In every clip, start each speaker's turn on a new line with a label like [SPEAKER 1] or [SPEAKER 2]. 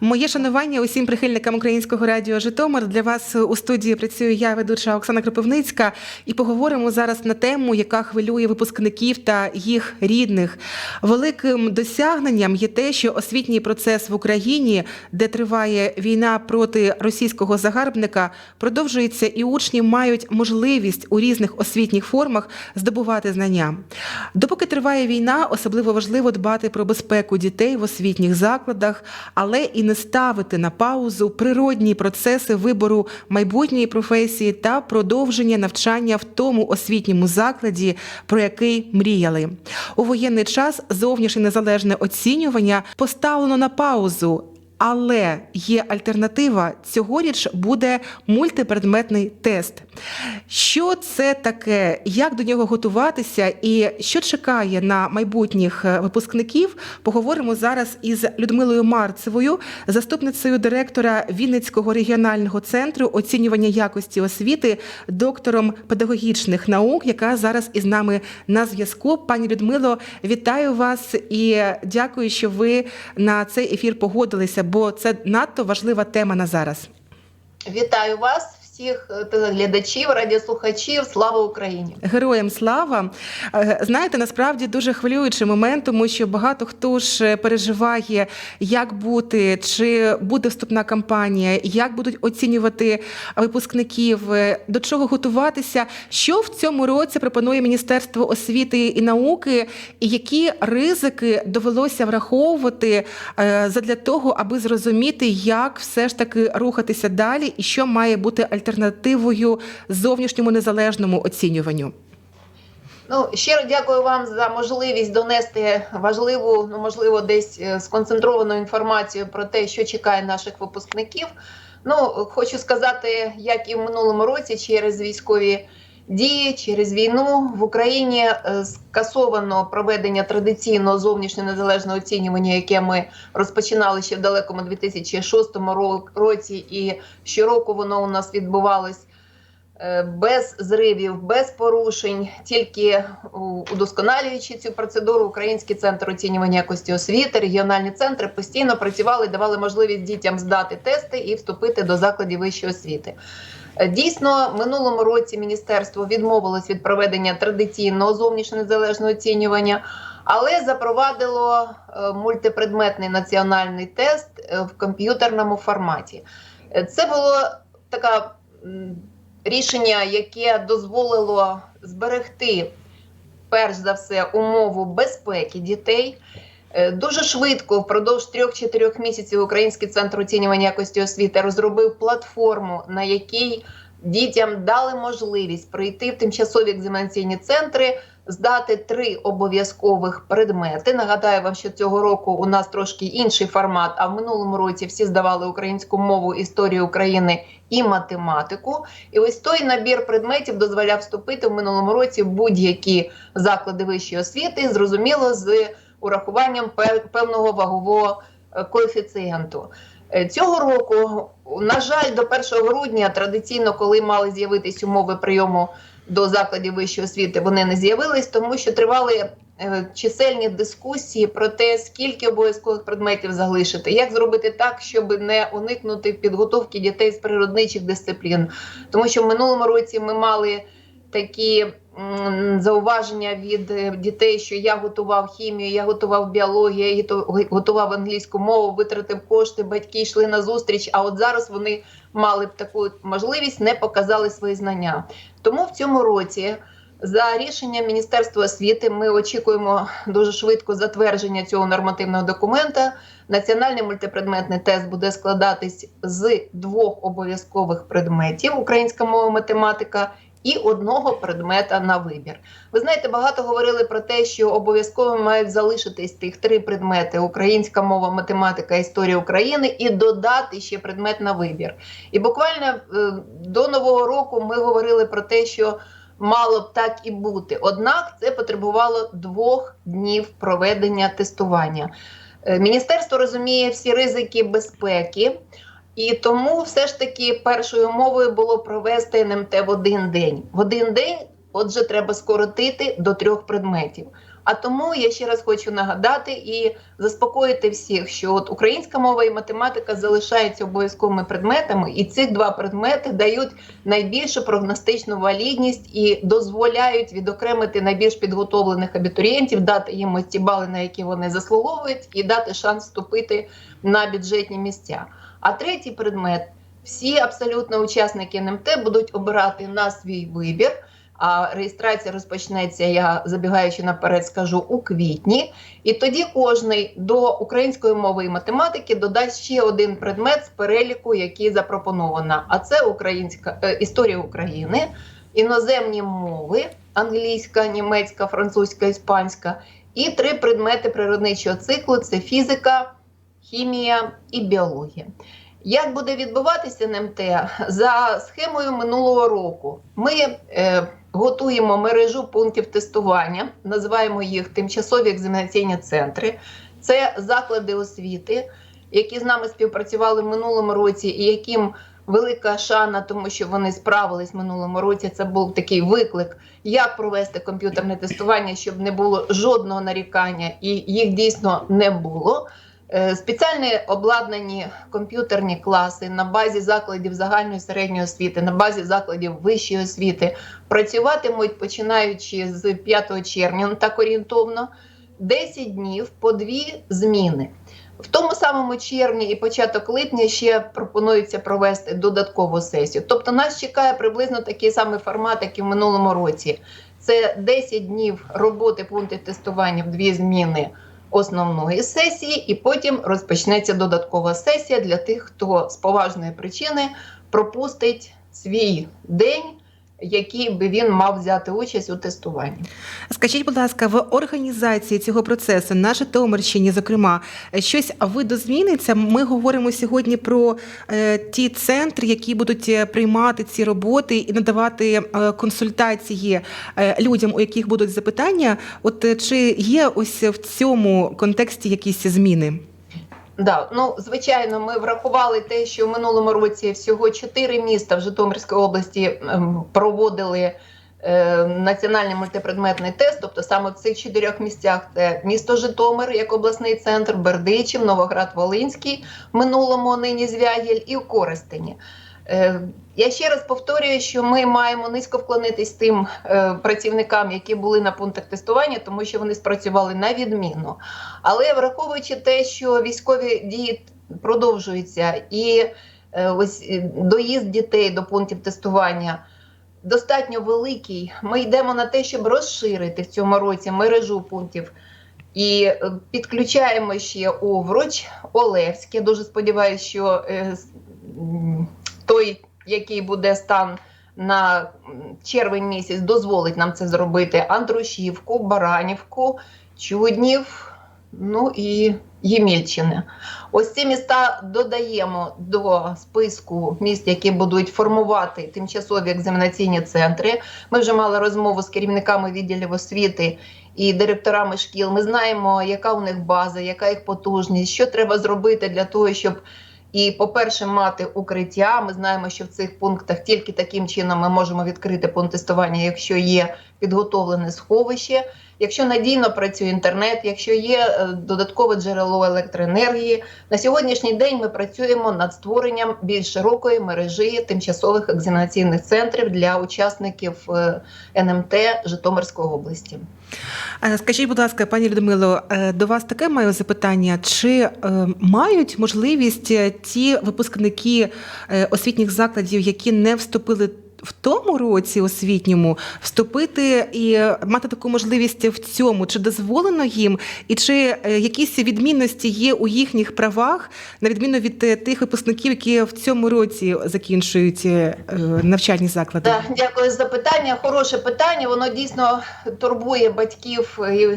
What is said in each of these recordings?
[SPEAKER 1] Моє шанування усім прихильникам українського радіо Житомир. Для вас у студії працюю я, ведуча Оксана Кропивницька, і поговоримо зараз на тему, яка хвилює випускників та їх рідних. Великим досягненням є те, що освітній процес в Україні, де триває війна проти російського загарбника, продовжується, і учні мають можливість у різних освітніх формах здобувати знання. Допоки триває війна, особливо важливо дбати про безпеку дітей в освітніх закладах, але і не ставити на паузу природні процеси вибору майбутньої професії та продовження навчання в тому освітньому закладі, про який мріяли. У воєнний час зовнішнє незалежне оцінювання поставлено на паузу. Але є альтернатива. Цьогоріч буде мультипредметний тест. Що це таке? Як до нього готуватися, і що чекає на майбутніх е, випускників? Поговоримо зараз із Людмилою Марцевою, заступницею директора Вінницького регіонального центру оцінювання якості освіти, доктором педагогічних наук, яка зараз із нами на зв'язку. Пані Людмило, вітаю вас і дякую, що ви на цей ефір погодилися, бо це надто важлива тема на зараз.
[SPEAKER 2] Вітаю вас, всіх е, телеглядачів, радіослухачів. Слава Україні!
[SPEAKER 1] Героям слава! Е, Знаєте, насправді дуже хвилюючий момент, тому що багато хто ж переживає, як бути, чи буде вступна кампанія, як будуть оцінювати випускників, е, до чого готуватися. Що в цьому році пропонує Міністерство освіти і науки, і які ризики довелося враховувати е, задля того, аби зрозуміти, як все ж таки рухатися далі, і що має бути альтернативою зовнішньому незалежному оцінюванню.
[SPEAKER 2] Ну щиро дякую вам за можливість донести важливу, ну можливо, десь е, сконцентровану інформацію про те, що чекає наших випускників. Ну хочу сказати, як і в минулому році, через військові дії, через війну в Україні е, скасовано проведення традиційного зовнішнього незалежного оцінювання, яке ми розпочинали ще в далекому 2006 ро- році, і щороку воно у нас відбувалось е, без зривів, без порушень, тільки удосконалюючи цю процедуру, Український центр оцінювання якості освіти, регіональні центри постійно працювали, давали можливість дітям здати тести і вступити до закладів вищої освіти. Дійсно, минулому році міністерство відмовилось від проведення традиційного зовнішнього незалежного оцінювання, але запровадило е, мультипредметний національний тест е, в комп'ютерному форматі. Е, Це було таке рішення, яке дозволило зберегти перш за все умову безпеки дітей. Е, Дуже швидко, впродовж 3-4 місяців, Український центр оцінювання якості освіти розробив платформу, на якій дітям дали можливість прийти в тимчасові екзаменаційні центри, здати три обов'язкових предмети. Нагадаю вам, що цього року у нас трошки інший формат. А в минулому році всі здавали українську мову, історію України і математику. І ось той набір предметів дозволяв вступити в минулому році будь-які заклади вищої освіти, зрозуміло, з урахуванням певного вагового е, коефіцієнту. Е, Цього року, на жаль, до 1 грудня традиційно, коли мали з'явитись умови прийому до закладів вищої освіти, вони не з'явились, тому що тривали е, чисельні дискусії про те, скільки обов'язкових предметів залишити, як зробити так, щоб не уникнути підготовки дітей з природничих дисциплін. Тому що в минулому році ми мали такі зауваження від е, дітей, що я готував хімію, я готував біологію, я готував англійську мову, витратив кошти, батьки йшли на зустріч. А от зараз вони мали б таку можливість, не показали свої знання. Тому в цьому році. За рішенням Міністерства освіти ми очікуємо дуже швидко затвердження цього нормативного документа. Національний мультипредметний тест буде складатись з двох обов'язкових предметів: українська мова, математика і одного предмета на вибір. Ви знаєте, багато говорили про те, що обов'язково мають залишитись тих три предмети: українська мова, математика, історія України, і додати ще предмет на вибір. І буквально е, до нового року ми говорили про те, що мало б так і бути. Однак це потребувало двох днів проведення тестування. Е, Міністерство розуміє всі ризики безпеки. І тому все ж таки першою умовою було провести НМТ в один день. В один день, отже, треба скоротити до трьох предметів. А тому я ще раз хочу нагадати і заспокоїти всіх, що от українська мова і математика залишаються обов'язковими предметами, і ці два предмети дають найбільшу прогностичну валідність і дозволяють відокремити найбільш підготовлених абітурієнтів, дати їм ось ті бали, на які вони заслуговують, і дати шанс вступити на бюджетні місця. А третій предмет всі абсолютно учасники НМТ будуть обирати на свій вибір. А реєстрація розпочнеться, я забігаючи наперед, скажу у квітні. І тоді кожний до української мови і математики додасть ще один предмет з переліку, який запропоновано. А це українська е, історія України, іноземні мови англійська, німецька, французька, іспанська, і три предмети природничого циклу: це фізика, хімія і біологія. Як буде відбуватися НМТ за схемою минулого року? Ми е, готуємо мережу пунктів тестування, називаємо їх тимчасові екзаменаційні центри. Це заклади освіти, які з нами співпрацювали в минулому році, і яким велика шана, тому що вони справились в минулому році. Це був такий виклик, як провести комп'ютерне тестування, щоб не було жодного нарікання, і їх дійсно не було. Е, Спеціальні обладнані комп'ютерні класи на базі закладів загальної середньої освіти, на базі закладів вищої освіти працюватимуть починаючи з 5 червня, ну так орієнтовно, 10 днів по дві зміни. В тому самому червні і початок липня ще пропонується провести додаткову сесію. Тобто нас чекає приблизно такий самий формат, як і в минулому році. Це 10 днів роботи пунктів тестування в дві зміни основної сесії, і потім розпочнеться додаткова сесія для тих, хто з поважної причини пропустить свій день, який би він мав взяти участь у тестуванні.
[SPEAKER 1] Скажіть, будь ласка, в організації цього процесу на Житомирщині, зокрема, щось видозміниться? Ми говоримо сьогодні про е, ті центри, які будуть е, приймати ці роботи і надавати е, консультації е, людям, у яких будуть запитання. От е, чи є ось в цьому контексті якісь зміни?
[SPEAKER 2] Да, ну звичайно, ми врахували те, що в минулому році всього чотири міста в Житомирській області ем, проводили е, національний мультипредметний тест. Тобто саме в цих чотирьох місцях це місто Житомир як обласний центр, Бердичів, Новоград Волинський, минулому нині Звягіль і в Коростені. Е, Я ще раз повторюю, що ми маємо низько вклонитись тим е, працівникам, які були на пунктах тестування, тому що вони спрацювали на відміну. Але враховуючи те, що військові дії продовжуються, і е, ось доїзд дітей до пунктів тестування достатньо великий, ми йдемо на те, щоб розширити в цьому році мережу пунктів. І підключаємо ще у Вроч Олевське. Дуже сподіваюся, що той, який буде стан на червень місяць, дозволить нам це зробити. Андрушівку, Баранівку, Чуднів, ну і Ємільчини. Ось ці міста додаємо до списку міст, які будуть формувати тимчасові екзаменаційні центри. Ми вже мали розмову з керівниками відділів освіти і директорами шкіл. Ми знаємо, яка у них база, яка їх потужність, що треба зробити для того, щоб і, по-перше, мати укриття. Ми знаємо, що в цих пунктах тільки таким чином ми можемо відкрити пункт тестування, якщо є підготовлене сховище, якщо надійно працює інтернет, якщо є е, додаткове джерело електроенергії. На сьогоднішній день ми працюємо над створенням більш широкої мережі тимчасових екзаменаційних центрів для учасників е, НМТ Житомирської області.
[SPEAKER 1] Скажіть, будь ласка, пані Людмило, е, до вас таке маю запитання: чи мають можливість ті випускники освітніх закладів, які не вступили в тому році освітньому, вступити і мати таку можливість в цьому? Чи дозволено їм, і чи е, якісь відмінності є у їхніх правах, на відміну від е, тих випускників, які в цьому році закінчують е, навчальні заклади?
[SPEAKER 2] Так, дякую за питання. Хороше питання. Воно дійсно турбує батьків і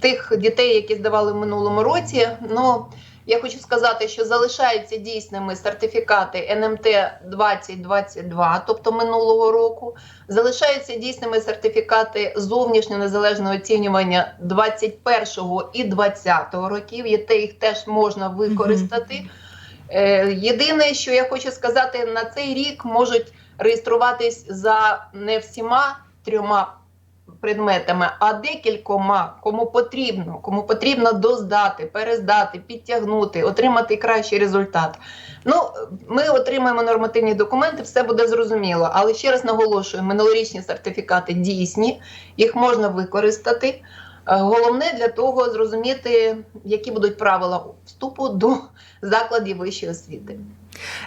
[SPEAKER 2] тих дітей, які здавали в минулому році. Ну я хочу сказати, що залишаються дійсними сертифікати НМТ 2022, тобто минулого року. Залишаються дійсними сертифікати зовнішнього незалежного оцінювання 21 і 20 років. І те їх теж можна використати. Е, Єдине, що я хочу сказати, на цей рік можуть реєструватись за не всіма трьома предметами, а декількома, кому потрібно, кому потрібно доздати, перездати, підтягнути, отримати кращий результат. Ну, ми отримаємо нормативні документи, все буде зрозуміло. Але ще раз наголошую: минулорічні сертифікати дійсні, їх можна використати. Е, Головне для того зрозуміти, які будуть правила вступу до закладів вищої освіти.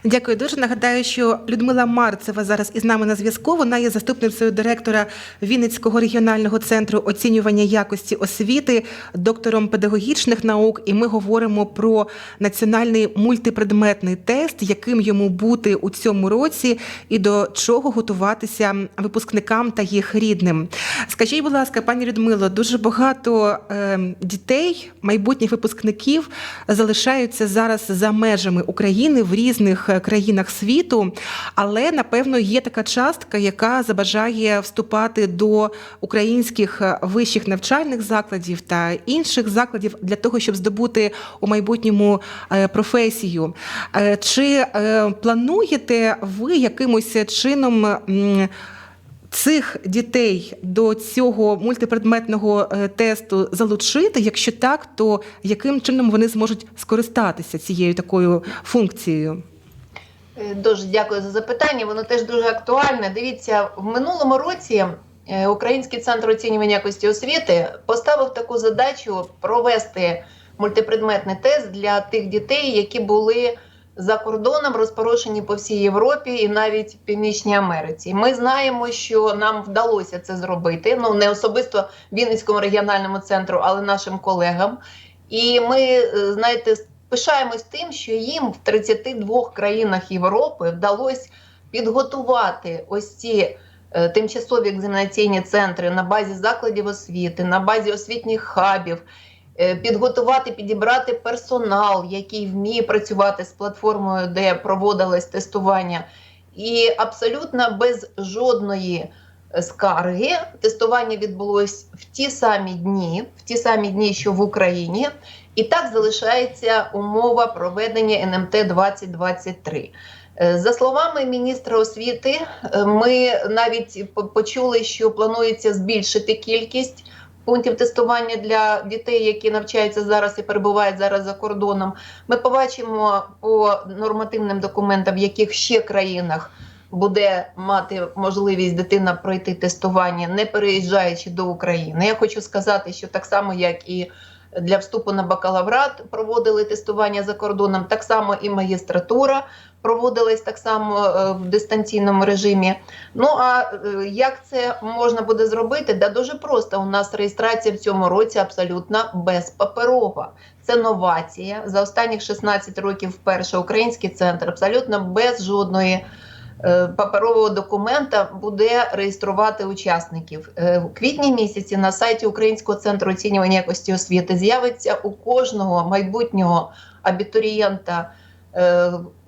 [SPEAKER 1] Дякую дуже. Нагадаю, що Людмила Марцева зараз із нами на зв'язку. Вона є заступницею директора Вінницького регіонального центру оцінювання якості освіти, доктором педагогічних наук. І ми говоримо про національний мультипредметний тест, яким йому бути у цьому році, і до чого готуватися випускникам та їх рідним. Скажіть, будь ласка, пані Людмило, дуже багато е, дітей, майбутніх випускників, залишаються зараз за межами України в різних е, країнах світу, але напевно є така частка, яка забажає вступати до українських е, вищих навчальних закладів та інших закладів для того, щоб здобути у майбутньому е, професію. Чи плануєте ви якимось чином? Цих дітей до цього мультипредметного е, тесту залучити. Якщо так, то яким чином вони зможуть скористатися цією такою функцією?
[SPEAKER 2] Е, Дуже дякую за запитання. Воно теж дуже актуальне. Дивіться, в минулому році е, Український центр оцінювання якості освіти поставив таку задачу провести мультипредметний тест для тих дітей, які були за кордоном розпорошені по всій Європі і навіть Північній Америці. Ми знаємо, що нам вдалося це зробити. Ну не особисто Вінницькому регіональному центру, але нашим колегам. І ми, е, знаєте, пишаємось тим, що їм в 32 країнах Європи вдалося підготувати ось ці е, тимчасові екзаменаційні центри на базі закладів освіти, на базі освітніх хабів, підготувати, підібрати персонал, який вміє працювати з платформою, де проводилось тестування, і абсолютно без жодної е, скарги тестування відбулось в ті самі дні, в ті самі дні, що в Україні. І так залишається умова проведення НМТ 2023. Е, За словами міністра освіти, е, ми навіть почули, що планується збільшити кількість пунктів тестування для дітей, які навчаються зараз і перебувають зараз за кордоном. Ми побачимо по нормативним документам, в яких ще країнах буде мати можливість дитина пройти тестування, не переїжджаючи до України. Я хочу сказати, що так само, як і для вступу на бакалаврат проводили тестування за кордоном, так само і магістратура проводилась так само е, в дистанційному режимі. Ну а е, як це можна буде зробити? Да дуже просто. У нас реєстрація в цьому році абсолютно безпаперова. Це новація. За останніх 16 років вперше український центр абсолютно без жодної. е, Паперового документа буде реєструвати учасників в квітні місяці на сайті Українського центру оцінювання якості освіти з'явиться у кожного майбутнього абітурієнта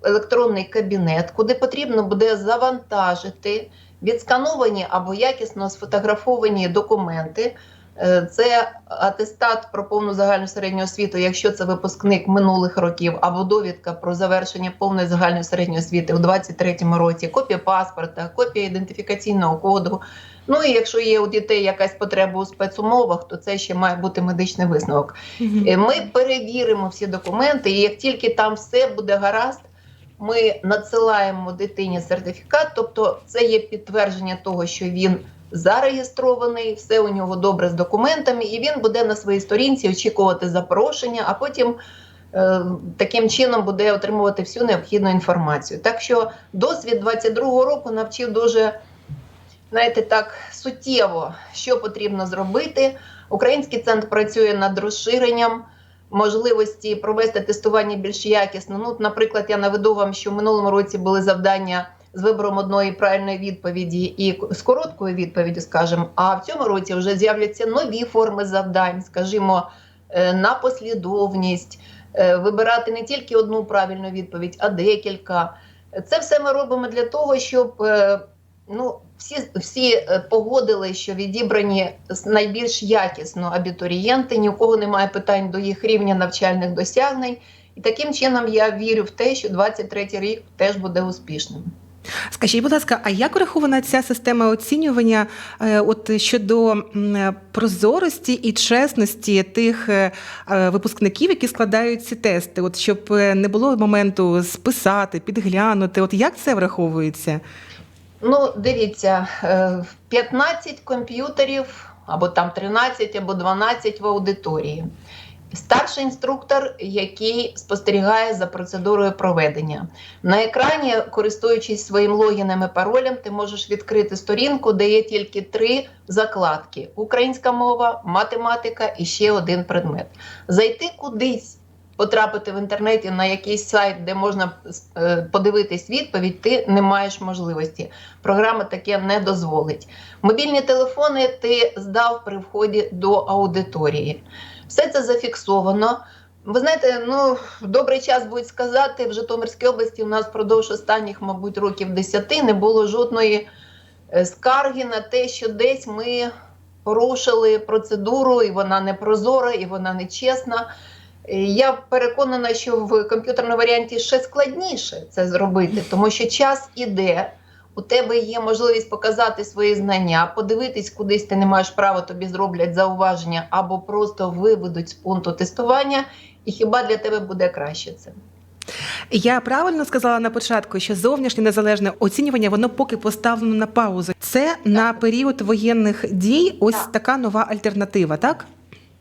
[SPEAKER 2] електронний кабінет, куди потрібно буде завантажити відскановані або якісно сфотографовані документи. Е, Це атестат про повну загальну середню освіту, якщо це випускник минулих років, або довідка про завершення повної загальної середньої освіти у 2023 році, копія паспорта, копія ідентифікаційного коду. Ну і якщо є у дітей якась потреба у спецумовах, то це ще має бути медичний висновок. Е, Ми перевіримо всі документи, і як тільки там все буде гаразд, ми надсилаємо дитині сертифікат, тобто це є підтвердження того, що він зареєстрований, все у нього добре з документами, і він буде на своїй сторінці очікувати запрошення, а потім е, таким чином буде отримувати всю необхідну інформацію. Так що досвід 22-го року навчив дуже. Знаєте, так суттєво, що потрібно зробити. Український центр працює над розширенням можливості провести тестування більш якісно. Ну, наприклад, я наведу вам, що в минулому році були завдання з вибором одної правильної відповіді і з короткою відповіддю, скажімо, а в цьому році вже з'являться нові форми завдань, скажімо, е, на послідовність, е, вибирати не тільки одну правильну відповідь, а декілька. Це все ми робимо для того, щоб е, ну, всі, всі е, погодили, що відібрані найбільш якісно абітурієнти, ні у кого немає питань до їх рівня навчальних досягнень. І таким чином я вірю в те, що 23 рік теж буде успішним.
[SPEAKER 1] Скажіть, будь ласка, а як врахована ця система оцінювання е, от щодо прозорості і чесності тих е, випускників, які складають ці тести? От щоб не було моменту списати, підглянути, от як це враховується?
[SPEAKER 2] Ну, дивіться, е, 15 комп'ютерів, або там 13, або 12 в аудиторії. Старший інструктор, який спостерігає за процедурою проведення. На екрані, користуючись своїм логіном і паролем, ти можеш відкрити сторінку, де є тільки три закладки: українська мова, математика і ще один предмет. Зайти кудись, потрапити в інтернеті на якийсь сайт, де можна е, подивитись відповідь, ти не маєш можливості. Програма таке не дозволить. Мобільні телефони ти здав при вході до аудиторії. Все це зафіксовано. Ви знаєте, ну добрий час будуть сказати, в Житомирській області у нас впродовж останніх, мабуть, років 10 не було жодної е, скарги на те, що десь ми порушили процедуру, і вона не прозора, і вона не чесна. Я переконана, що в комп'ютерному варіанті ще складніше це зробити, тому що час іде. У тебе є можливість показати свої знання, подивитись, кудись ти не маєш права, тобі зроблять зауваження або просто виведуть з пункту тестування. І хіба для тебе буде краще це?
[SPEAKER 1] Я правильно сказала на початку, що зовнішнє незалежне оцінювання воно поки поставлено на паузу. Це на період воєнних дій. Ось
[SPEAKER 2] Так.
[SPEAKER 1] така нова альтернатива, так?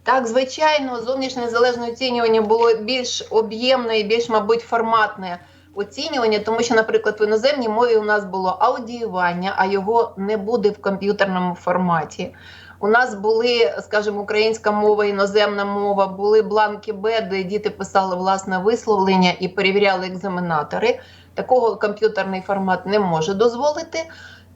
[SPEAKER 2] Так, звичайно, зовнішнє незалежне оцінювання було більш об'ємне і більш, мабуть, форматне оцінювання, тому що, наприклад, в іноземній мові у нас було аудіювання, а його не буде в комп'ютерному форматі. У нас були, скажімо, українська мова, іноземна мова, були бланки Б, де діти писали власне висловлення і перевіряли екзаменатори. Такого комп'ютерний формат не може дозволити.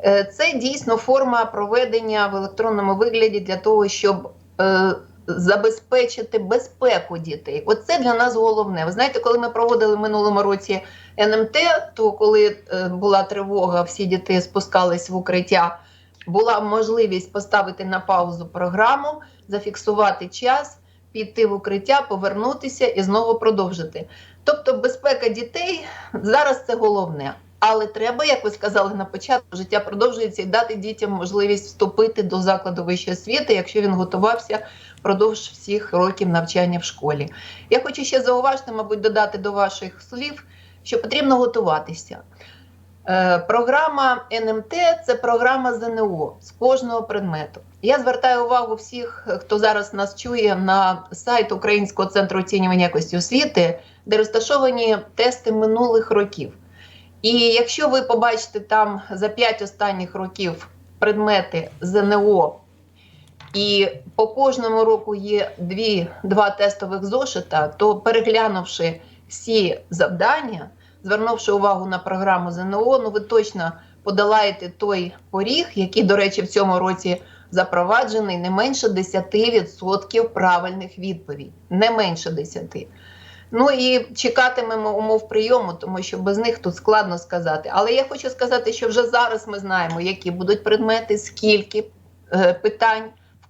[SPEAKER 2] Е, Це дійсно форма проведення в електронному вигляді для того, щоб е, забезпечити безпеку дітей. Оце для нас головне. Ви знаєте, коли ми проводили в минулому році НМТ, то коли е, була тривога, всі діти спускались в укриття. Була можливість поставити на паузу програму, зафіксувати час, піти в укриття, повернутися і знову продовжити. Тобто, безпека дітей зараз це головне. Але треба, як ви сказали на початку, життя продовжується і дати дітям можливість вступити до закладу вищої освіти, якщо він готувався впродовж всіх років навчання в школі. Я хочу ще зауважити, мабуть, додати до ваших слів, що потрібно готуватися. Е, Програма НМТ це програма ЗНО з кожного предмету. Я звертаю увагу всіх, хто зараз нас чує на сайт Українського центру оцінювання якості освіти, де розташовані тести минулих років. І якщо ви побачите там за 5 останніх років предмети ЗНО, і по кожному року є дві, два тестових зошита, то переглянувши всі завдання, звернувши увагу на програму ЗНО, ну ви точно подолаєте той поріг, який, до речі, в цьому році запроваджений, не менше 10% правильних відповідей. Не менше 10%. Ну і чекатимемо умов прийому, тому що без них тут складно сказати. Але я хочу сказати, що вже зараз ми знаємо, які будуть предмети, скільки е, питань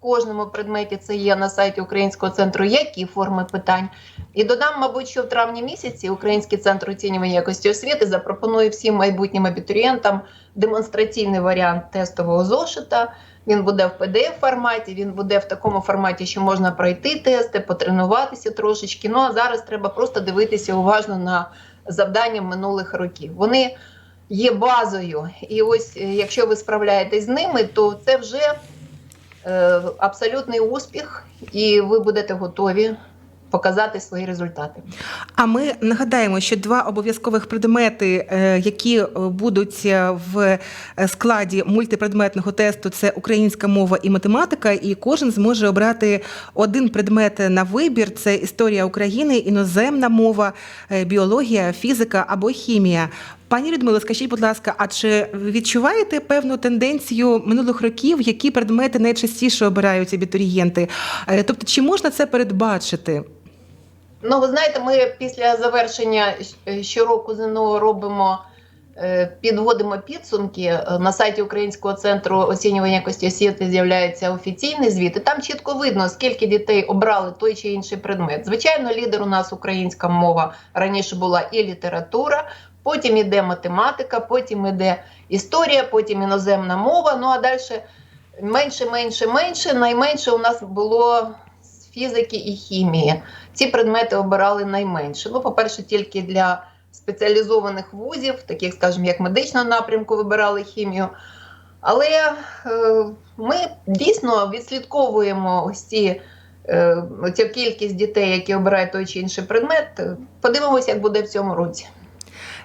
[SPEAKER 2] кожному предметі це є на сайті Українського центру, які форми питань. І додам, мабуть, що в травні місяці Український центр оцінювання якості освіти запропонує всім майбутнім абітурієнтам демонстраційний варіант тестового зошита. Він буде в pdf форматі, він буде в такому форматі, що можна пройти тести, потренуватися трошечки. Ну а зараз треба просто дивитися уважно на завдання минулих років. Вони є базою, і ось е, якщо ви справляєтесь з ними, то це вже абсолютний успіх, і ви будете готові показати свої результати.
[SPEAKER 1] А ми нагадаємо, що два обов'язкових предмети, е, які е, будуть е, в е, складі мультипредметного тесту, це українська мова і математика, і кожен зможе обрати один предмет на вибір: це історія України, іноземна мова, е, біологія, фізика або хімія. Пані Людмило, скажіть, будь ласка, а чи відчуваєте певну тенденцію минулих років, які предмети найчастіше обирають абітурієнти? Е, Тобто, чи можна це передбачити?
[SPEAKER 2] Ну, ви знаєте, ми після завершення е, щороку ЗНО робимо, е, підводимо підсумки. На сайті Українського центру оцінювання якості освіти з'являється офіційний звіт, і там чітко видно, скільки дітей обрали той чи інший предмет. Звичайно, лідер у нас українська мова раніше була і література. Потім іде математика, потім іде історія, потім іноземна мова. Ну а далі менше, менше, менше. Найменше у нас було з фізики і хімії. Ці предмети обирали найменше. Ну, по-перше, тільки для спеціалізованих вузів, таких, скажімо, як медичного напрямку, вибирали хімію. Але е, ми дійсно відслідковуємо ось ці, е, цю кількість дітей, які обирають той чи інший предмет. Подивимося, як буде в цьому році.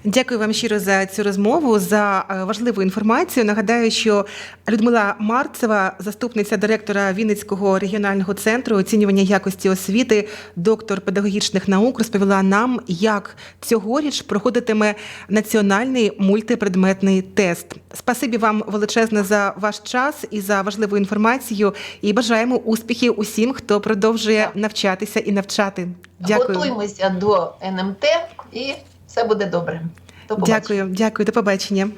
[SPEAKER 1] Дякую вам щиро за цю розмову, за е, важливу інформацію. Нагадаю, що Людмила Марцева, заступниця директора Вінницького регіонального центру оцінювання якості освіти, доктор педагогічних наук, розповіла нам, як цьогоріч проходитиме національний мультипредметний тест. Спасибі вам величезне за ваш час і за важливу інформацію. І бажаємо успіхів усім, хто продовжує навчатися і навчати. Дякую.
[SPEAKER 2] Готуємося до НМТ і все буде добре. До.
[SPEAKER 1] Дякую, дякую, до побачення.